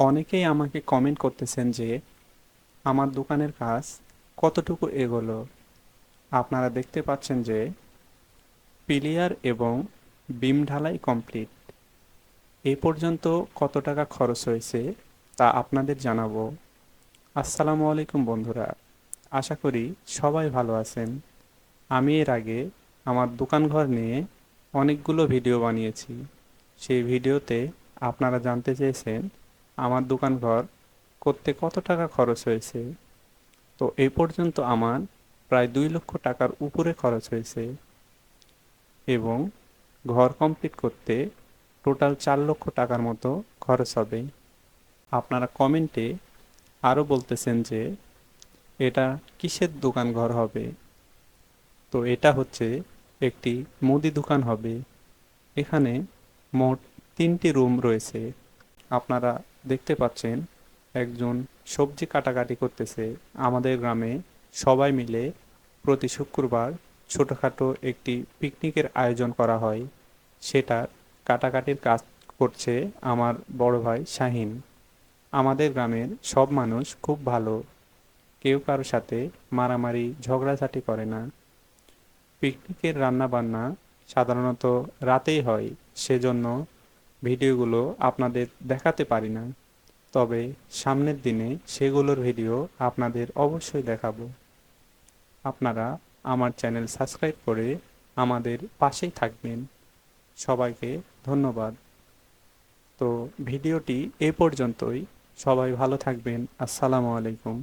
অনেকেই আমাকে কমেন্ট করতেছেন যে, আমার দোকানের কাজ কতটুকু এগোলো? আপনারা দেখতে পাচ্ছেন যে, পিলিয়ার এবং বিম ঢালাই কমপ্লিট এ পর্যন্ত কত টাকা খরচ হয়েছে তা আপনাদের জানাব। আসসালামু আলাইকুম বন্ধুরা, আশা করি সবাই ভালো আছেন। আমি এর আগে আমার দোকান ঘর নিয়ে অনেকগুলো ভিডিও বানিয়েছি। সেই ভিডিওতে আপনারা জানতে চেয়েছেন আমার দোকান ঘর করতে কত টাকা খরচ হয়েছে? তো এই পর্যন্ত আমার প্রায় দুই লক্ষ টাকার উপরে খরচ হয়েছে। এবং ঘর কমপ্লিট করতে টোটাল চার লক্ষ টাকার মতো খরচ হবে। আপনারা কমেন্টে আরও বলতেছেন যে, এটা কিসের দোকান ঘর হবে? তো এটা হচ্ছে একটি মুদি দোকান হবে। এখানে মোট তিনটি রুম রয়েছে। আপনারা দেখতে পাচ্ছেন, একজন সবজি কাটাকাটি করতেছে। আমাদের গ্রামে সবাই মিলে প্রতি শুক্রবার ছোটোখাটো একটি পিকনিকের আয়োজন করা হয়। সেটার কাটাকাটির কাজ করছে আমার বড় ভাই শাহিন। আমাদের গ্রামের সব মানুষ খুব ভালো। কেউ কারোর সাথে মারামারি, ঝগড়াঝাটি করে না। পিকনিকের রান্না বান্না সাধারণত রাতেই হয়, সেজন্য ভিডিওগুলো আপনাদের দেখাতে পারি না। তবে সামনের দিনে সেগুলোর ভিডিও আপনাদের অবশ্যই দেখাবো। আপনারা আমার চ্যানেল সাবস্ক্রাইব করে আমাদের পাশেই থাকবেন। সবাইকে ধন্যবাদ। তো ভিডিওটি এ পর্যন্তই। সবাই ভালো থাকবেন। আসসালামু আলাইকুম।